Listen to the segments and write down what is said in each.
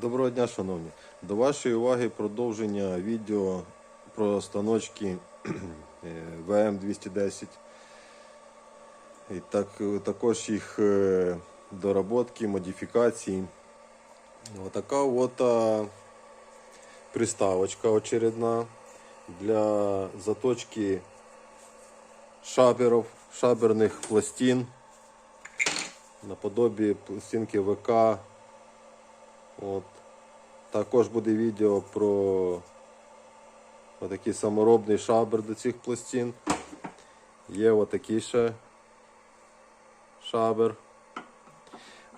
Доброго дня, шановні. До вашої уваги продовження відео про станочки ВМ210. І так, також їх е, доработки, модифікації. Отака от приставочка очередна для заточки шаберів, шаберних пластин наподобі пластинки ВК. От. Також буде відео про отакий саморобний шабер до цих пластин. Є отакий ще шабер.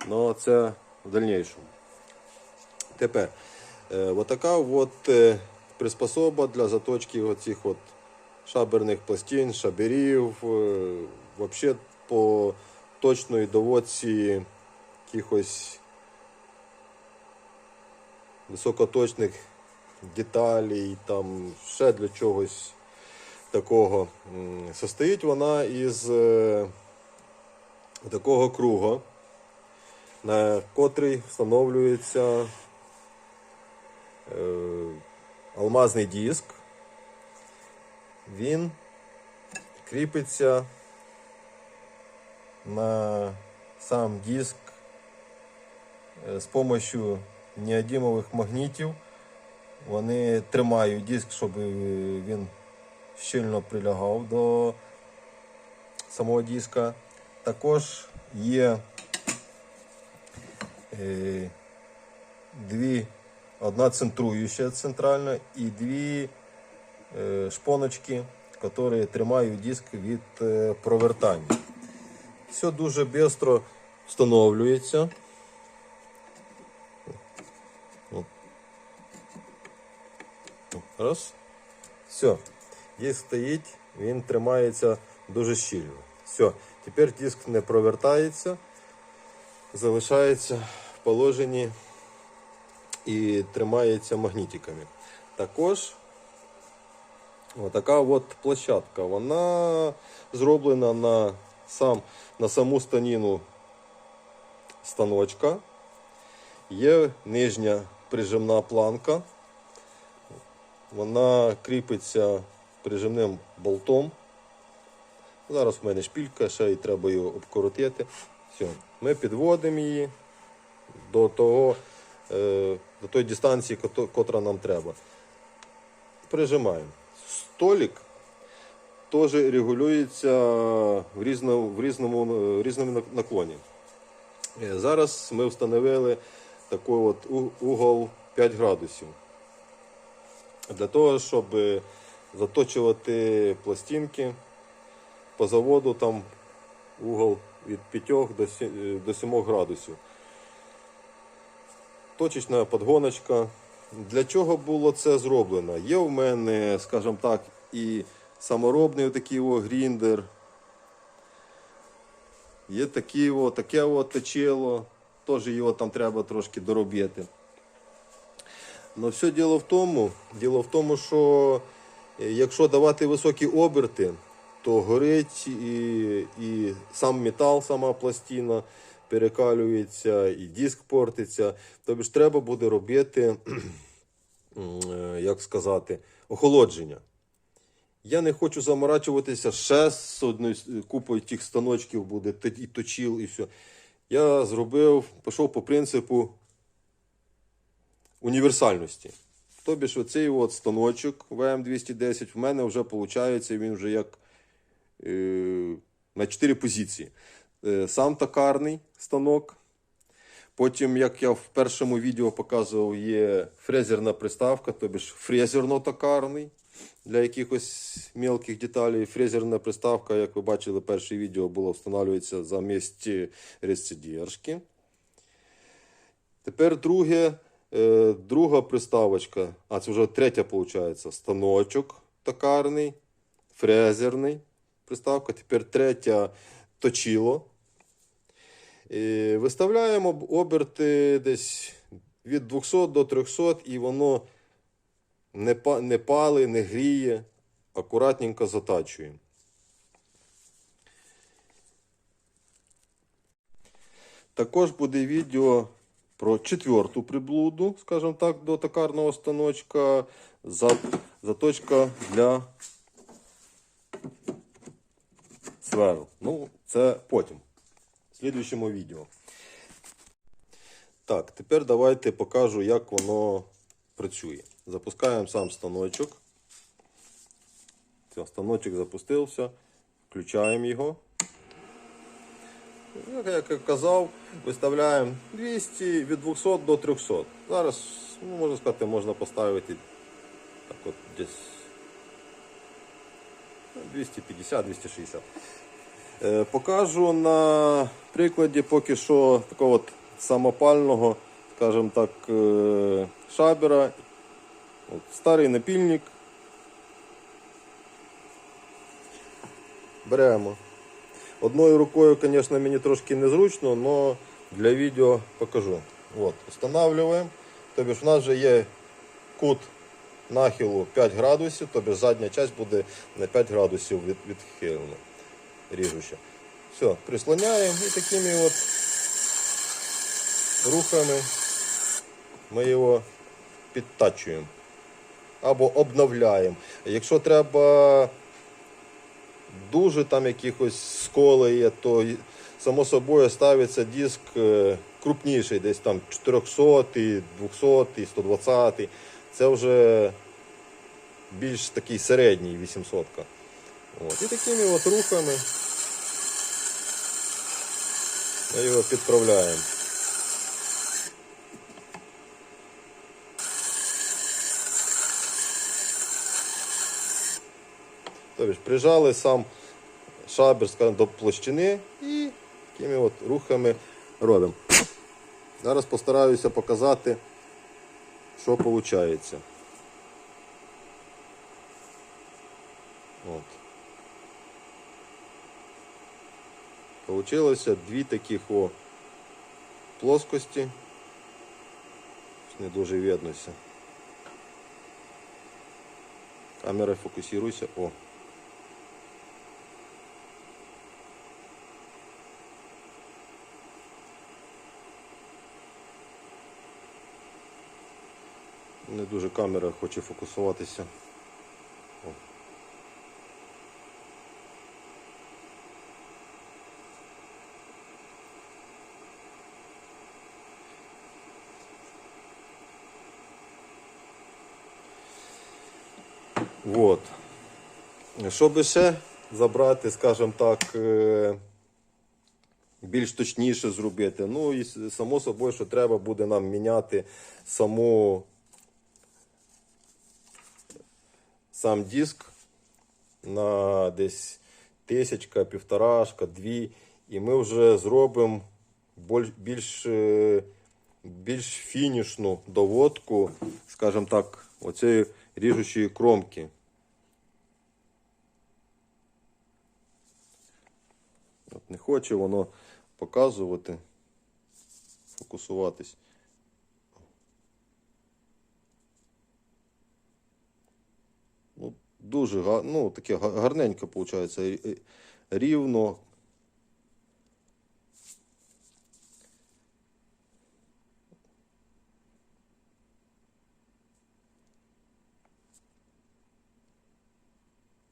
Ну це в дальнішому. Тепер е, отака от е, приспособа для заточки оцих от шаберних пластин, шаберів. Е, Взагалі по точної доводці якихось високоточних деталей, там ще для чогось такого. Состоїть вона із е, такого круга, на котрий встановлюється е, алмазний диск. Він кріпиться на сам диск е, з допомогою неодимових магнітів. Вони тримають диск, щоб він щільно прилягав до самого диска. Також є е, дві, одна центруюча центральна і дві е, шпоночки, які тримають диск від е, провертання. Все дуже швидко встановлюється. Раз. Все. Диск стоїть, він тримається дуже щільно. Все. Тепер диск не провертається, залишається в положенні і тримається магнітиками. Також отака от площадка. Вона зроблена на, сам, на саму станіну станочка. Є нижня прижимна планка. Вона кріпиться прижимним болтом. Зараз в мене шпілька, ще й треба її обкоротити. Все. Ми підводимо її до того, е, до тої дистанції, котра нам треба. Прижимаємо. Столик теж регулюється в різному, в різному, в різному наклоні. Е, Зараз ми встановили такий от угол 5 градусів. Для того, щоб е, заточувати пластинки по заводу, там угол від 5 до е, до 7 градусів. Точечна подгоночка. Для чого було це зроблено? Є в мене, скажімо так, і саморобний такий о, гріндер. Є такі, о, таке о, точило, теж його там треба трошки доробити. Но все діло в тому, діло в тому, що е, якщо давати високі оберти, то горить і, і сам метал, сама пластина перекалюється, і диск портиться. Тобто ж треба буде робити, е, як сказати, охолодження. Я не хочу заморачуватися ще з одною купою тих станочків буде, і точил, і все. Я зробив, пішов по принципу універсальності. Тобі ж оцей от станочок ВМ210 в мене вже виходить, він вже як е, на 4 позиції. Е, сам токарний станок. Потім, як я в першому відео показував, є фрезерна приставка, тобі ж фрезерно-токарний для якихось мелких деталей. Фрезерна приставка, як ви бачили, перше відео було встановлюється замість рецидіержки. Тепер друге, е, друга приставочка, а це вже третя, виходить, станочок токарний, фрезерний приставка. Тепер третя точило. І виставляємо оберти десь від 200 до 300, і воно не, не пали, не гріє, акуратненько затачуємо. Також буде відео про четверту приблуду, скажімо так, до токарного станочка. Заточка для сверл. Ну, це потім. В слідуючому відео. Так, тепер давайте покажу, як воно працює. Запускаємо сам станочок. Станочок запустився. Включаємо його. Ну, Як я казав, виставляємо 200 від 200 до 300. Зараз, ну, можна сказати, можна поставити так от десь ну, 250-260. Е, Покажу на прикладі поки що такого от самопального, скажімо так, е, шабера. От, старий напільник. Беремо. Одною рукою, звісно, мені трошки незручно, але для відео покажу. От, встановлюємо. Ж в нас вже є кут нахилу 5 градусів, тобто задня частина буде на 5 градусів від, відхилена. Ріжуча. Все, прислоняємо і такими от рухами ми його підтачуємо або обновляємо. Якщо треба дуже там якихось сколи є, то само собою ставиться диск е, крупніший, десь там 400, 200, 120. Це вже більш такий середній 800. От. І такими от рухами ми його підправляємо. Тобто прижали сам шабер скажімо, до площини і такими от рухами робимо. Зараз постараюся показати, що виходить. От. Получилося дві таких о плоскості. Не дуже виднося. Камера фокусируйся. О. Не дуже камера хоче фокусуватися. О. Вот. Щоб ще забрати, скажімо так, е, більш точніше зробити. Ну і само собою, що треба буде нам міняти саму сам диск на десь тисячка, півторашка, дві, і ми вже зробимо більш, е, більш фінішну доводку, скажімо так, оцієї ріжучої кромки. От не хоче воно показувати, фокусуватись. Ну, дуже ну, таке гарненько виходить. Рівно.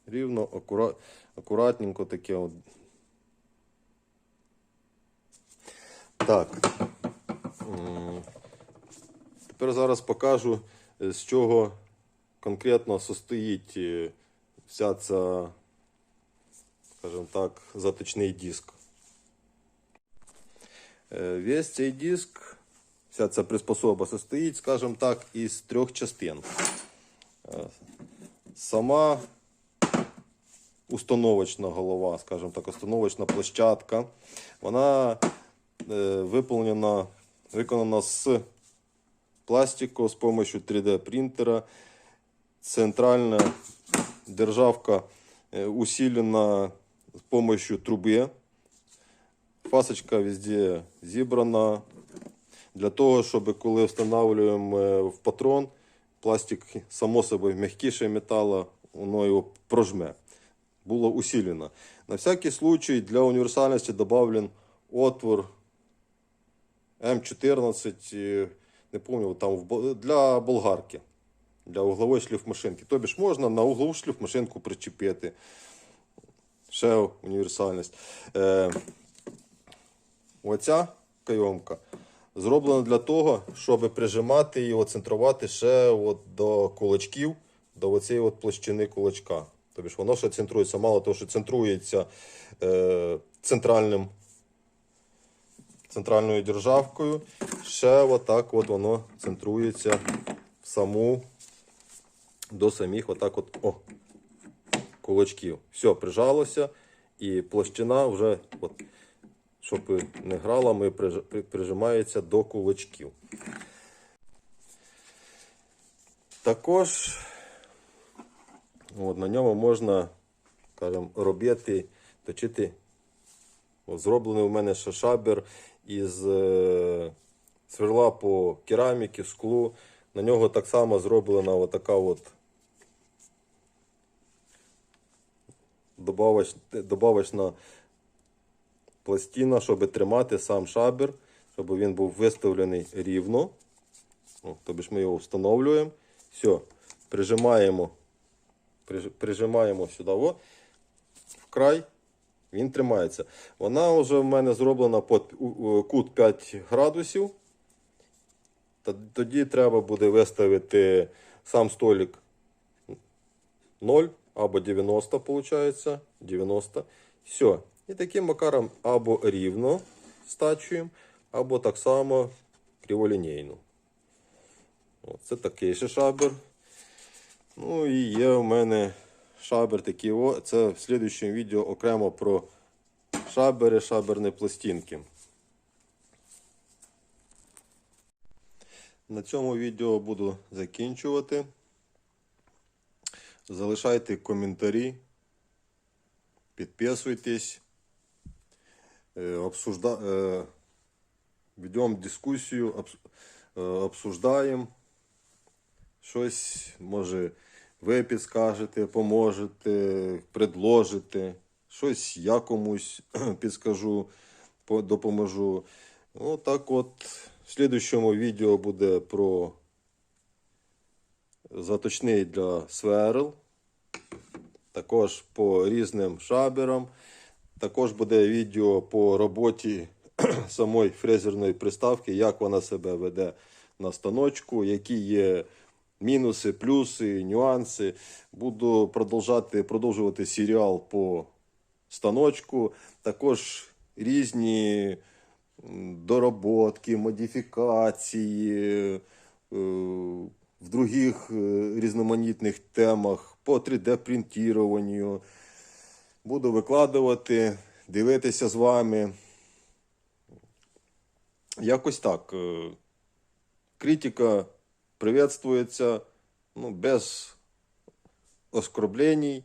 Рівно, акура... акуратненько таке. От. Так. Тепер зараз покажу, з чого конкретно состоїть е, вся ця, скажімо так, заточний диск. Е, Весь цей диск, вся ця приспособа состоїть, скажімо так, із трьох частин. Е, Сама установочна голова, скажімо так, установочна площадка. Вона виповнена, виконана з пластику з допомогою 3D принтера. Центральна державка е, усилена з допомогою труби. Фасочка везде зібрана. Для того, щоб коли встановлюємо е, в патрон, пластик, само собою, м'якіше металу, воно його прожме. Було усилено. На всякий случай для універсальності добавлен отвор М14, е, не пам'ятаю, там для болгарки, для углової шліфмашинки. Тобі ж можна на углову шліфмашинку причепити. Ще універсальність. Е, оця кайомка зроблена для того, щоб прижимати і оцентрувати ще от до кулачків, до оцієї от площини кулачка. Тобто воно ще центрується, мало того, що центрується е, центральним, центральною державкою, ще отак от воно центрується в саму, до самих отак от, о, кулачків. Все, прижалося, і площина вже, от, щоб не грала, ми приж- прижимається до кулачків. Також от, на ньому можна, скажімо, робити, точити. От, зроблений у мене ще шабер із е, сверла по кераміки, склу. На нього так само зроблена отака от добавочна пластина, щоб тримати сам шабер, щоб він був виставлений рівно. О, тобі ж ми його встановлюємо. Все, прижимаємо, приж- прижимаємо сюди о, в край. Він тримається. Вона вже в мене зроблена під кут 5 градусів. Тоді треба буде виставити сам столик 0 або 90, виходить. 90. Все. І таким макаром або рівно стачуємо, або так само криволінійно. Це такий ще шабер. Ну і є у мене шабер такий. О, це в слідчому відео окремо про шабери, шаберні пластинки. На цьому відео буду закінчувати. Залишайте коментарі, підписуйтесь, е, обсужда... е, ведемо дискусію, е, обсуждаємо. Щось, може, ви підскажете, поможете, предложите. Щось я комусь підскажу, допоможу. Ну, так от, в слідущому відео буде про заточний для сверл. Також по різним шаберам. Також буде відео по роботі самої фрезерної приставки, як вона себе веде на станочку, які є мінуси, плюси, нюанси. Буду продовжати, продовжувати серіал по станочку. Також різні доработки, модифікації. В других е, різноманітних темах по 3D-принтіруванню. Буду викладувати, дивитися з вами. Якось так. е, Критика приветствується ну, без оскорблений.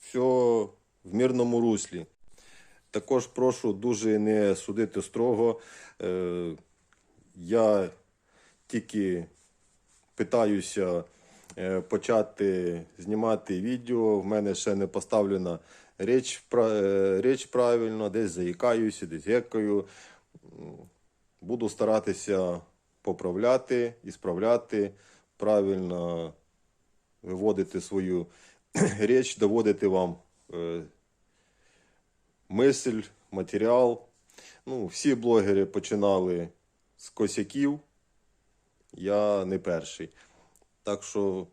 Все в мирному руслі. Також прошу дуже не судити строго. Е, Я тільки питаюся е, почати знімати відео. В мене ще не поставлена річ, е, річ правильно, десь заїкаюся, десь гекаю. Буду старатися поправляти і справляти, правильно виводити свою річ, доводити вам е, мисль, матеріал. Ну, всі блогери починали з косяків. Я не перший. Так що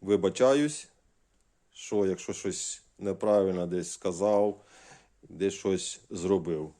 вибачаюсь, що якщо щось неправильно десь сказав, десь щось зробив.